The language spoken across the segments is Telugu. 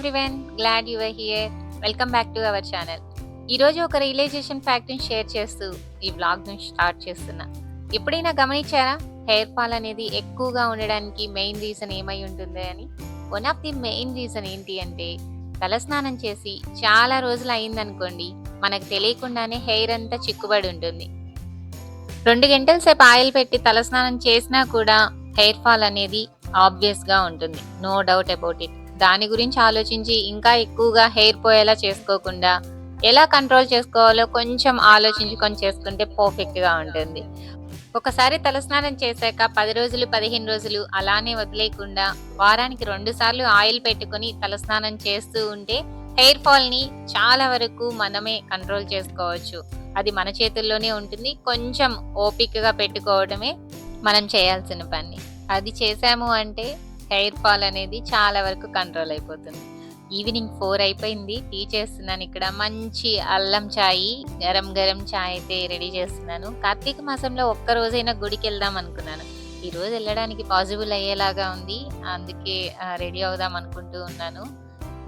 Everyone glad you are here welcome back to our channel ఈరోజు ఒక రియలైజేషన్ ఫ్యాక్ట్ని షేర్ చేస్తూ ఈ బ్లాగ్ను స్టార్ట్ చేస్తున్నా. ఎప్పుడైనా గమనించారా? హెయిర్ ఫాల్ అనేది ఎక్కువగా ఉండడానికి మెయిన్ రీజన్ ఏమై ఉంటుంది అని? One of the main reason ఏంటి అంటే తలస్నానం చేసి చాలా రోజులు అయిందనుకోండి మనకు తెలియకుండానే హెయిర్ అంతా చిక్కుబడి ఉంటుంది. రెండు గంటల సేపు ఆయిల్ పెట్టి తలస్నానం చేసినా కూడా హెయిర్ ఫాల్ అనేది ఆబ్వియస్గా ఉంటుంది. నో డౌట్ అబౌట్ ఇట్ దాని గురించి ఆలోచించి ఇంకా ఎక్కువగా హెయిర్ పోయేలా చేసుకోకుండా ఎలా కంట్రోల్ చేసుకోవాలో కొంచెం ఆలోచించుకొని చేసుకుంటే పర్ఫెక్ట్గా ఉంటుంది. ఒకసారి తలస్నానం చేశాక పది రోజులు పదిహేను రోజులు అలానే వదిలేయకుండా వారానికి రెండు సార్లు ఆయిల్ పెట్టుకొని తలస్నానం చేస్తూ ఉంటే హెయిర్ ఫాల్ని చాలా వరకు మనమే కంట్రోల్ చేసుకోవచ్చు. అది మన చేతుల్లోనే ఉంటుంది. కొంచెం ఓపికగా పెట్టుకోవడమే మనం చేయాల్సిన పని. అది చేసాము అంటే హెయిర్ ఫాల్ అనేది చాలా వరకు కంట్రోల్ అయిపోతుంది. ఈవినింగ్ ఫోర్ అయిపోయింది టీ చేస్తున్నాను ఇక్కడ. మంచి అల్లం చాయ్ గరం గరం చాయ్ అయితే రెడీ చేస్తున్నాను. కార్తీక మాసంలో ఒక్క రోజైనా గుడికి వెళ్దాం అనుకున్నాను. ఈరోజు వెళ్ళడానికి పాసిబుల్ అయ్యేలాగా ఉంది. అందుకే రెడీ అవుదాం అనుకుంటూ ఉన్నాను.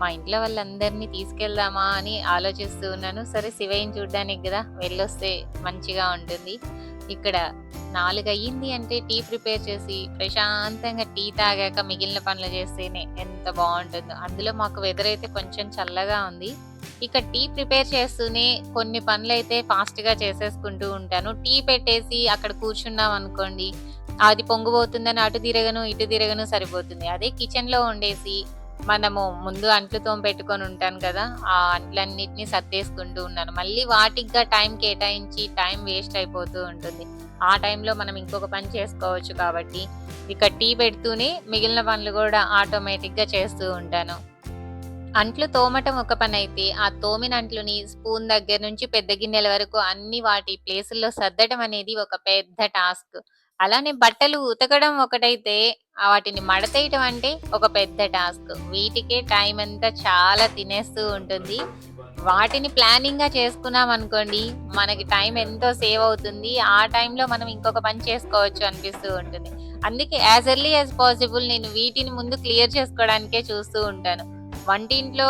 మా ఇంట్లో వాళ్ళందరినీ తీసుకెళ్దామా అని ఆలోచిస్తూ ఉన్నాను. సరే శివయ్యని చూడ్డానికి కదా వెళ్ళొస్తే మంచిగా ఉంటుంది. ఇక్కడ నాలుగు అయ్యింది అంటే టీ ప్రిపేర్ చేసి ప్రశాంతంగా టీ తాగాక మిగిలిన పనులు చేస్తేనే ఎంత బాగుంటుందో. అందులో మాకు వెదర్ అయితే కొంచెం చల్లగా ఉంది. ఇక టీ ప్రిపేర్ చేస్తూనే కొన్ని పనులు అయితే ఫాస్ట్గా చేసేసుకుంటూ ఉంటాను. టీ పెట్టేసి అక్కడ కూర్చున్నాం అనుకోండి అది పొంగిపోతుందని అటు తిరగను ఇటు తిరగను సరిపోతుంది. అదే కిచెన్లో ఉండేసి మనము ముందు అంట్లు తోమ పెట్టుకొని ఉంటాను కదా ఆ అంట్లన్నిటిని సర్దేసుకుంటూ ఉన్నాను. మళ్ళీ వాటికి టైం కేటాయించి టైం వేస్ట్ అయిపోతూ ఉంటుంది. ఆ టైంలో మనం ఇంకొక పని చేసుకోవచ్చు కాబట్టి ఇక టీ పెడుతూనే మిగిలిన పనులు కూడా ఆటోమేటిక్గా చేస్తూ ఉంటాను. అంట్లు తోమటం ఒక పని అయితే ఆ తోమిన అంట్లుని స్పూన్ దగ్గర నుంచి పెద్ద గిన్నెల వరకు అన్ని వాటి ప్లేసుల్లో సర్దడం అనేది ఒక పెద్ద టాస్క్ అలానే బట్టలు ఉతకడం ఒకటైతే వాటిని మడతేయటం అంటే ఒక పెద్ద టాస్క్. వీటికే టైం అంతా చాలా తినేస్తూ ఉంటుంది. వాటిని ప్లానింగ్గా చేసుకున్నాం అనుకోండి మనకి టైం ఎంతో సేవ్ అవుతుంది. ఆ టైంలో మనం ఇంకొక పని చేసుకోవచ్చు అనిపిస్తూ ఉంటుంది. అందుకే యాజ్ ఎర్లీ యాజ్ పాసిబుల్ నేను వీటిని ముందు క్లియర్ చేసుకోవడానికే చూస్తూ ఉంటాను. వంటింట్లో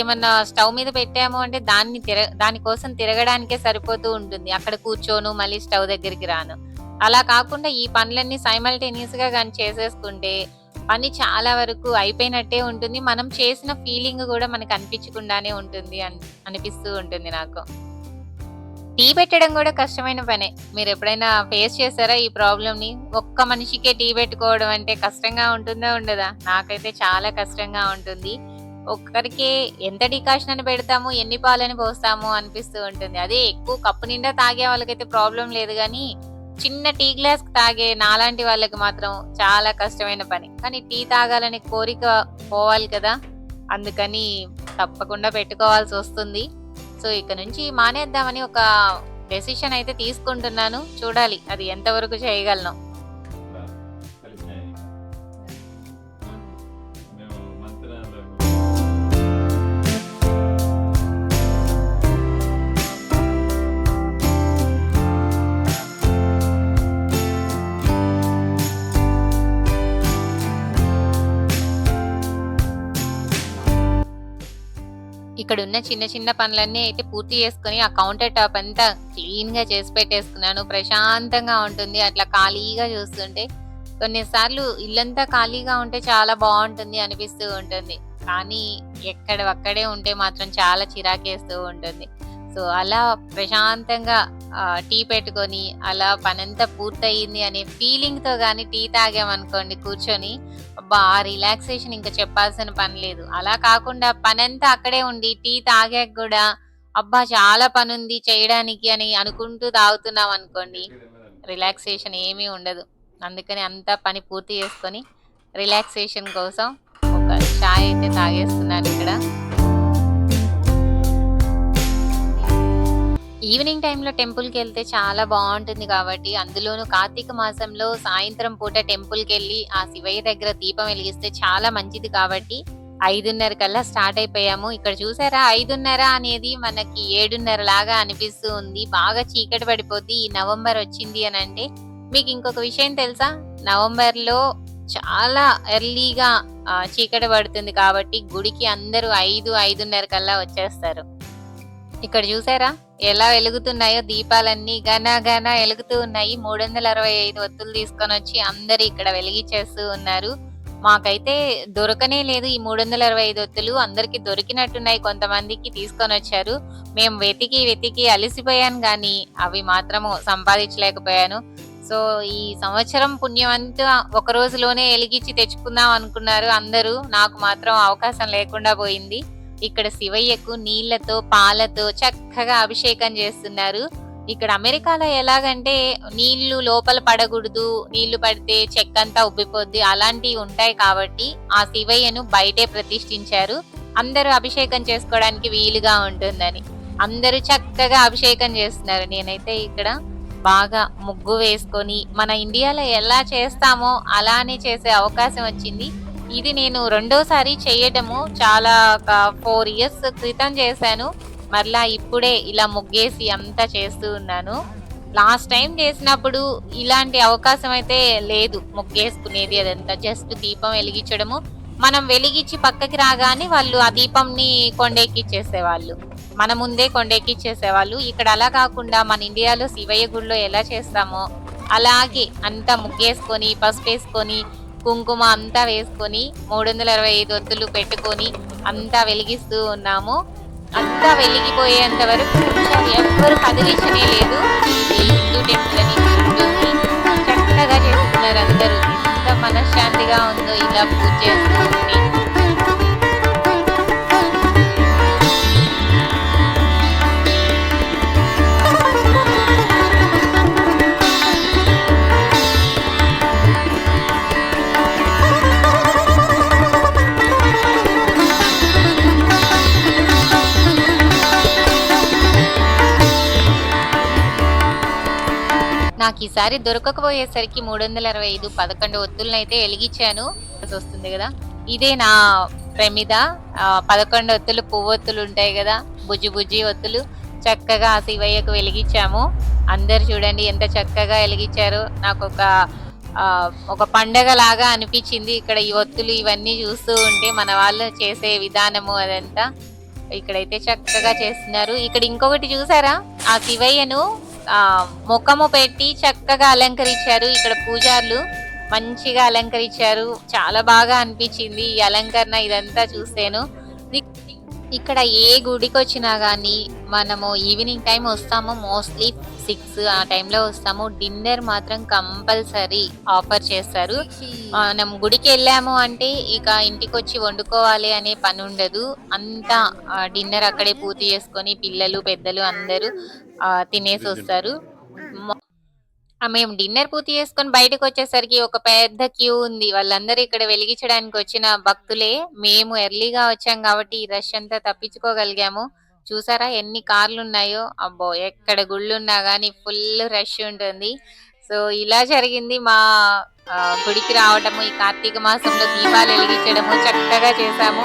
ఏమన్నా స్టవ్ మీద పెట్టాము అంటే దాన్ని తిర దానికోసం తిరగడానికే సరిపోతూ ఉంటుంది. అక్కడ కూర్చోను మళ్ళీ స్టవ్ దగ్గరికి రాను. అలా కాకుండా ఈ పనులన్నీ సైమల్టేనియస్గా కానీ చేసేసుకుంటే పని చాలా వరకు అయిపోయినట్టే ఉంటుంది. మనం చేసిన ఫీలింగ్ కూడా మనకు అనిపించకుండానే ఉంటుంది అని అనిపిస్తూ ఉంటుంది నాకు. టీ పెట్టడం కూడా కష్టమైన పనే. మీరు ఎప్పుడైనా ఫేస్ చేశారా ఈ ప్రాబ్లమ్ని ఒక్క మనిషికే టీ పెట్టుకోవడం అంటే కష్టంగా ఉంటుందా ఉండదా? నాకైతే చాలా కష్టంగా ఉంటుంది. ఒక్కరికే ఎంత డికాషన్ అని పెడతాము ఎన్ని పాలని పోస్తాము అనిపిస్తూ ఉంటుంది. అదే ఎక్కువ కప్పు నిండా తాగే వాళ్ళకైతే ప్రాబ్లం లేదు కానీ చిన్న టీ గ్లాస్ తాగే నాలాంటి వాళ్ళకి మాత్రం చాలా కష్టమైన పని. కానీ టీ తాగాలనే కోరిక పోవాలి కదా. అందుకని తప్పకుండా పెట్టుకోవాల్సి వస్తుంది. సో ఇక నుంచి మానేద్దామని ఒక డెసిషన్ అయితే తీసుకుంటున్నాను. చూడాలి అది ఎంతవరకు చేయగలను. ఇక్కడ ఉన్న చిన్న చిన్న పనులన్నీ అయితే పూర్తి చేసుకొని ఆ కౌంటర్ టాప్ అంతా క్లీన్గా చేసి పెట్టేసుకున్నాను. ప్రశాంతంగా ఉంటుంది. అట్లా ఖాళీగా చూస్తుంటే కొన్నిసార్లు ఇల్లంతా ఖాళీగా ఉంటే చాలా బాగుంటుంది అనిపిస్తూ ఉంటుంది. కానీ ఎక్కడ అక్కడే ఉంటే మాత్రం చాలా చిరాకేస్తూ ఉంటుంది. సో అలా ప్రశాంతంగా టీ పెట్టుకొని అలా పనంతా పూర్తయింది అనే ఫీలింగ్తో కానీ టీ తాగామనుకోండి కూర్చొని అబ్బా ఆ రిలాక్సేషన్ ఇంకా చెప్పాల్సిన పని లేదు. అలా కాకుండా పనంతా అక్కడే ఉండి టీ తాగాక కూడా అబ్బా చాలా పని ఉంది చేయడానికి అని అనుకుంటూ తాగుతున్నాం అనుకోండి రిలాక్సేషన్ ఏమీ ఉండదు. అందుకని అంతా పని పూర్తి చేసుకొని రిలాక్సేషన్ కోసం ఒక చాయ్ అయితే తాగేస్తున్నాను ఇక్కడ ఈవినింగ్ టైంలో టెంపుల్కి వెళ్తే చాలా బాగుంటుంది కాబట్టి అందులోనూ కార్తీక మాసంలో సాయంత్రం పూట టెంపుల్కి వెళ్ళి ఆ శివయ్య దగ్గర దీపం వెలిగిస్తే చాలా మంచిది కాబట్టి ఐదున్నర కల్లా స్టార్ట్ అయిపోయాము. ఇక్కడ చూసారా? ఐదున్నర అనేది మనకి ఏడున్నర లాగా అనిపిస్తూ ఉంది. బాగా చీకటి పడిపోద్ది. ఈ నవంబర్ వచ్చింది అని అంటే మీకు ఇంకొక విషయం తెలుసా? నవంబర్లో చాలా ఎర్లీగా చీకటి పడుతుంది కాబట్టి గుడికి అందరూ ఐదు ఐదున్నర కల్లా వచ్చేస్తారు. ఇక్కడ చూసారా? ఎలా వెలుగుతున్నాయో దీపాలన్నీ ఘన గనా వెలుగుతూ ఉన్నాయి. మూడు వందల అరవై ఐదు ఒత్తులు తీసుకొని వచ్చి అందరు ఇక్కడ వెలిగించేస్తూ ఉన్నారు. మాకైతే దొరకనే లేదు ఈ మూడు వందల అరవై ఐదు ఒత్తులు. అందరికి దొరికినట్టున్నాయి కొంతమందికి తీసుకొని వచ్చారు మేము వెతికి వెతికి అలసిపోయాను కానీ అవి మాత్రము సంపాదించలేకపోయాను. సో ఈ సంవత్సరం పుణ్యం అంతా ఒక రోజులోనే వెలిగించి తెచ్చుకుందాం అనుకున్నారు అందరూ. నాకు మాత్రం అవకాశం లేకుండా పోయింది. ఇక్కడ శివయ్యకు నీళ్ళతో పాలతో చక్కగా అభిషేకం చేస్తున్నారు. ఇక్కడ అమెరికాలో ఎలాగంటే నీళ్ళు లోపల పడకూడదు నీళ్ళు పడితే చెక్క అంతా ఉబ్బిపోద్ది అలాంటివి ఉంటాయి కాబట్టి ఆ శివయ్యను బయటే ప్రతిష్ఠించారు. అందరూ అభిషేకం చేసుకోవడానికి వీలుగా ఉంటుందని. అందరూ చక్కగా అభిషేకం చేస్తున్నారు. నేనైతే ఇక్కడ బాగా ముగ్గు వేసుకొని మన ఇండియాలో ఎలా చేస్తామో అలానే చేసే అవకాశం వచ్చింది. ఇది నేను రెండోసారి చేయడము చాలా ఒక ఫోర్ ఇయర్స్ క్రితం చేశాను. మరలా ఇప్పుడే ఇలా ముగ్గేసి అంతా చేస్తూ ఉన్నాను. లాస్ట్ టైం చేసినప్పుడు ఇలాంటి అవకాశం అయితే లేదు ముగ్గేసుకునేది అదంతా. జస్ట్ దీపం వెలిగించడము. మనం వెలిగించి పక్కకి రాగానే వాళ్ళు ఆ దీపంని కొండెక్కిచ్చేసేవాళ్ళు. మన ముందే కొండెక్కిచ్చేసేవాళ్ళు. ఇక్కడ అలా కాకుండా మన ఇండియాలో శివయ్య గుడిలో ఎలా చేస్తామో అలాగే అంతా ముగ్గేసుకొని పసుపు వేసుకొని కుంకుమ అంతా వేసుకొని మూడు వందల అరవై ఐదు ఒత్తులు పెట్టుకొని అంతా వెలిగిస్తూ ఉన్నాము. అంతా వెలిగిపోయేంత వరకు ఎవ్వరు కదిలించనే లేదు. ఈ హిందూ టెంపుల్ అని చక్కగా చేస్తున్నారు అందరూ. ఎంత మనశ్శాంతిగా ఉందో ఇలా పూజ చేస్తూ ఉంటే. నాకు ఈసారి దొరకకపోయేసరికి మూడు వందల అరవై ఐదు పదకొండు ఒత్తులనైతే వెలిగించాను. వస్తుంది కదా. ఇదే నా ప్రమిద. పదకొండు ఒత్తులు పువ్వొత్తులు ఉంటాయి కదా. బుజ్జి బుజ్జి ఒత్తులు చక్కగా ఆ శివయ్యకు వెలిగించాము. అందరు చూడండి ఎంత చక్కగా వెలిగించారో. నాకు ఒక ఒక పండగ లాగా అనిపించింది. ఇక్కడ ఈ ఒత్తులు ఇవన్నీ చూస్తూ ఉంటే మన వాళ్ళు చేసే విధానము అదంతా ఇక్కడైతే చక్కగా చేస్తున్నారు. ఇక్కడ ఇంకొకటి చూసారా? ఆ శివయ్యను ముఖము పెట్టి చక్కగా అలంకరించారు ఇక్కడ పూజార్లు. మంచిగా అలంకరించారు. చాలా బాగా అనిపించింది ఈ అలంకరణ ఇదంతా చూస్తేను. ఇక్కడ ఏ గుడికి వచ్చినా గానీ మనము ఈవినింగ్ టైం వస్తాము. మోస్ట్లీ సిక్స్ ఆ టైంలో వస్తాము. డిన్నర్ మాత్రం కంపల్సరీ ఆఫర్ చేస్తారు. మనం గుడికి వెళ్ళాము అంటే ఇక ఇంటికి వచ్చి వండుకోవాలి అనే పని ఉండదు అంతా డిన్నర్ అక్కడే పూర్తి చేసుకొని పిల్లలు పెద్దలు అందరూ తినేసి వస్తారు ఆ, మేము డిన్నర్ పూర్తి చేసుకొని బయటకు వచ్చేసరికి ఒక పెద్ద క్యూ ఉంది. వాళ్ళందరూ ఇక్కడ వెలిగించడానికి వచ్చిన భక్తులే మేము ఎర్లీగా వచ్చాం కాబట్టి ఈ రష్ అంతా తప్పించుకోగలిగాము. చూసారా ఎన్ని కార్లు ఉన్నాయో అబ్బో ఎక్కడ గుళ్ళు కానీ ఫుల్ రష్ ఉంటుంది. సో ఇలా జరిగింది. మా గుడికి రావడము ఈ కార్తీక మాసంలో దీపాలు వెలిగించడము చక్కగా చేసాము